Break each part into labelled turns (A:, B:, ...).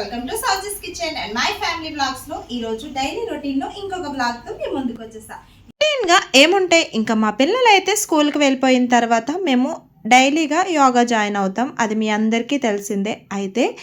A: Welcome to సౌజెస్ kitchen and my family బ్లాగ్స్లో ఈ రోజు డైలీ రొటీన్లో ఇంకొక బ్లాగ్తో మేము ముందుకు వచ్చేసా.
B: రొటీన్గా ఏముంటాయి? ఇంకా మా పిల్లలు అయితే స్కూల్కి వెళ్ళిపోయిన తర్వాత మేము డైలీగా యోగా జాయిన్ అవుతాం. అది మీ అందరికీ తెలిసిందే. అయితే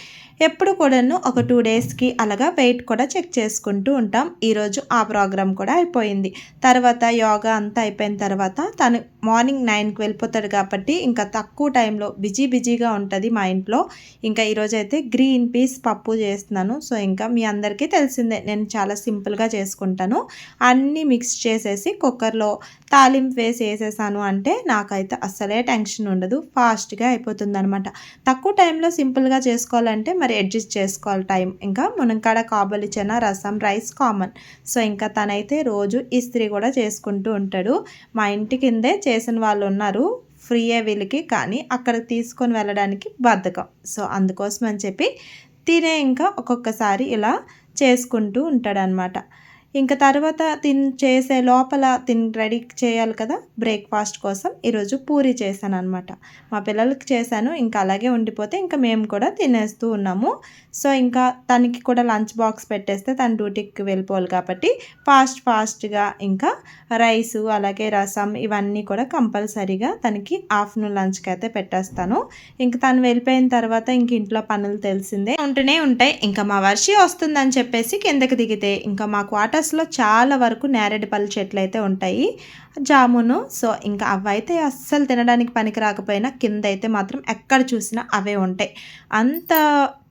B: ఎప్పుడు కూడాను ఒక టూ డేస్కి అలాగా వెయిట్ కూడా చెక్ చేసుకుంటూ ఉంటాం. ఈరోజు ఆ ప్రోగ్రామ్ కూడా అయిపోయింది. తర్వాత యోగా అంతా అయిపోయిన తర్వాత తను మార్నింగ్ నైన్కి వెళ్ళిపోతాడు కాబట్టి ఇంకా తక్కువ టైంలో బిజీ బిజీగా ఉంటుంది మా ఇంట్లో. ఇంకా ఈరోజు అయితే గ్రీన్ పీస్ పప్పు చేస్తున్నాను. సో ఇంకా మీ అందరికీ తెలిసిందే. నేను చాలా సింపుల్గా చేసుకుంటాను. అన్నీ మిక్స్ చేసేసి కుక్కర్లో తాలింపు వేసి వేసేసాను అంటే నాకైతే అస్సలే టెన్షన్ ఉండదు ఫాస్ట్గా అయిపోతుంది అనమాట తక్కువ టైంలో సింపుల్గా చేసుకోవాలంటే మరి అడ్జస్ట్ చేసుకోవాలి టైం. ఇంకా మునక్కాడ కాబలి చెన రసం రైస్ కామన్. సో ఇంకా తనైతే రోజు ఇస్త్రీ కూడా చేసుకుంటూ ఉంటాడు. మా ఇంటి కిందే చేసిన వాళ్ళు ఉన్నారు ఫ్రీయే వీళ్ళకి కానీ అక్కడ తీసుకొని వెళ్ళడానికి బద్ధకం సో అందుకోసం అని చెప్పి తినే ఇంకా ఒక్కొక్కసారి ఇలా చేసుకుంటూ ఉంటాడనమాట ఇంకా తర్వాత తిన్ చేసే లోపల తిన్ రెడీ చేయాలి కదా బ్రేక్ఫాస్ట్ కోసం. ఈరోజు పూరి చేశాను అనమాట మా పిల్లలకి చేశాను ఇంకా అలాగే ఉండిపోతే ఇంకా మేము కూడా తినేస్తూ ఉన్నాము. సో ఇంకా తనకి కూడా లంచ్ బాక్స్ పెట్టేస్తే తన డ్యూటీకి వెళ్ళిపోవాలి కాబట్టి ఫాస్ట్ ఫాస్ట్గా ఇంకా రైస్ అలాగే రసం ఇవన్నీ కూడా కంపల్సరీగా తనకి ఆఫ్టర్నూన్ లంచ్కి అయితే పెట్టేస్తాను. ఇంకా తను వెళ్ళిపోయిన తర్వాత ఇంక ఇంట్లో పనులు తెలిసిందే. ఉంటూనే ఉంటాయి. ఇంకా మా వర్షి వస్తుందని చెప్పేసి కిందకి దిగితే ఇంకా మా క్వార్టర్స్లో చాలా వరకు నేరేడుపల్లి చెట్లు అయితే ఉంటాయి. జామును సో ఇంకా అవైతే అస్సలు తినడానికి పనికి రాకపోయినా కింద అయితే మాత్రం ఎక్కడ చూసినా అవే ఉంటాయి. అంత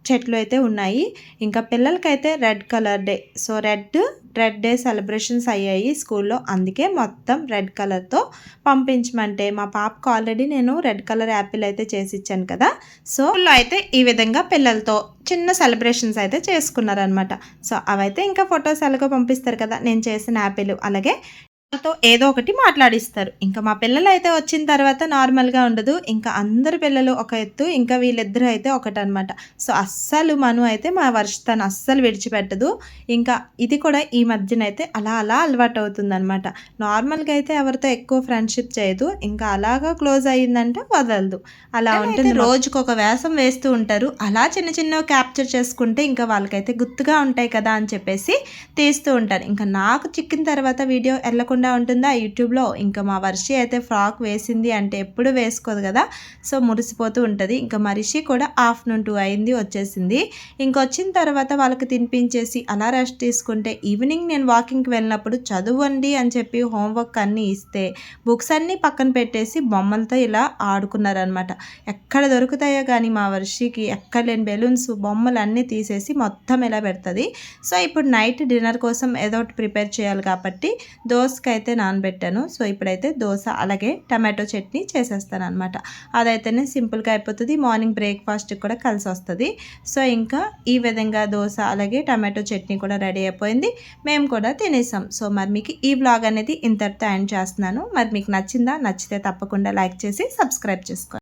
B: చెట్లు అయితే ఉన్నాయి. ఇంకా పిల్లలకైతే red colour day so red red day celebrations అయ్యాయి స్కూల్లో. అందుకే మొత్తం రెడ్ కలర్తో పంపించమంటే మా పాపకు ఆల్రెడీ నేను రెడ్ కలర్ యాపిల్ అయితే చేసి ఇచ్చాను కదా. సో స్కూల్లో అయితే ఈ విధంగా పిల్లలతో చిన్న సెలబ్రేషన్స్ అయితే చేసుకున్నారనమాట సో అవైతే ఇంకా ఫొటోస్ ఎలాగో పంపిస్తారు కదా. నేను చేసిన యాపిల్ అలాగే వాళ్ళతో ఏదో ఒకటి మాట్లాడిస్తారు. ఇంకా మా పిల్లలు అయితే వచ్చిన తర్వాత నార్మల్గా ఉండదు. ఇంకా అందరు పిల్లలు ఒక ఎత్తు ఇంకా వీళ్ళిద్దరూ అయితే ఒకటనమాట. సో అస్సలు మను అయితే మా వర్షితాన్ని అస్సలు విడిచిపెట్టదు. ఇంకా ఇది కూడా ఈ మధ్యన అయితే అలా అలా అలవాటు అవుతుందన్నమాట నార్మల్గా అయితే ఎవరితో ఎక్కువ ఫ్రెండ్షిప్ చేయదు. ఇంకా అలాగా క్లోజ్ అయ్యిందంటే వదలదు. అలా ఉంటుంది రోజుకు ఒక వేసం వేస్తూ ఉంటారు. అలా చిన్న చిన్న క్యాప్చర్ చేసుకుంటే ఇంకా వాళ్ళకైతే గుర్తుగా ఉంటాయి కదా అని చెప్పేసి తీస్తూ ఉంటారు. ఇంకా నాకు చిక్కిన తర్వాత వీడియో వెళ్ళకుండా ఉంటుందా? యూట్యూబ్లో ఇంకా మా వర్షి అయితే ఫ్రాక్ వేసింది అంటే ఎప్పుడు వేసుకోదు కదా? సో మురిసిపోతూ ఉంటుంది. ఇంకా మరిషి కూడా ఆఫ్టర్నూన్ టూ అయింది వచ్చేసింది. ఇంకొచ్చిన తర్వాత వాళ్ళకి తినిపించేసి అలా రెస్ట్ తీసుకుంటే ఈవినింగ్ నేను వాకింగ్కి వెళ్ళినప్పుడు చదవండి అని చెప్పి హోంవర్క్ అన్నీ ఇస్తే బుక్స్ అన్నీ పక్కన పెట్టేసి బొమ్మలతో ఇలా ఆడుకున్నారనమాట ఎక్కడ దొరుకుతాయో కానీ మా వర్షికి ఎక్కడ లేని బెలూన్స్ బొమ్మలు అన్నీ తీసేసి మొత్తం ఇలా పెడుతుంది. సో ఇప్పుడు నైట్ డిన్నర్ కోసం ఏదో ఒకటి ప్రిపేర్ చేయాలి కాబట్టి దోసకాయ అయితే నానబెట్టాను. సో ఇప్పుడైతే దోశ అలాగే టమాటో చట్నీ చేసేస్తాను అనమాట అదైతేనే సింపుల్గా అయిపోతుంది. మార్నింగ్ బ్రేక్ఫాస్ట్కి కూడా కలిసి వస్తుంది సో ఇంకా ఈ విధంగా దోశ అలాగే టమాటో చట్నీ కూడా రెడీ అయిపోయింది. మేము కూడా తినేసాం. సో మరి మీకు ఈ బ్లాగ్ అనేది ఇంతటితో ఎండ్ చేస్తున్నాను. మరి మీకు నచ్చిందా? నచ్చితే తప్పకుండా లైక్ చేసి సబ్స్క్రైబ్ చేసుకోండి.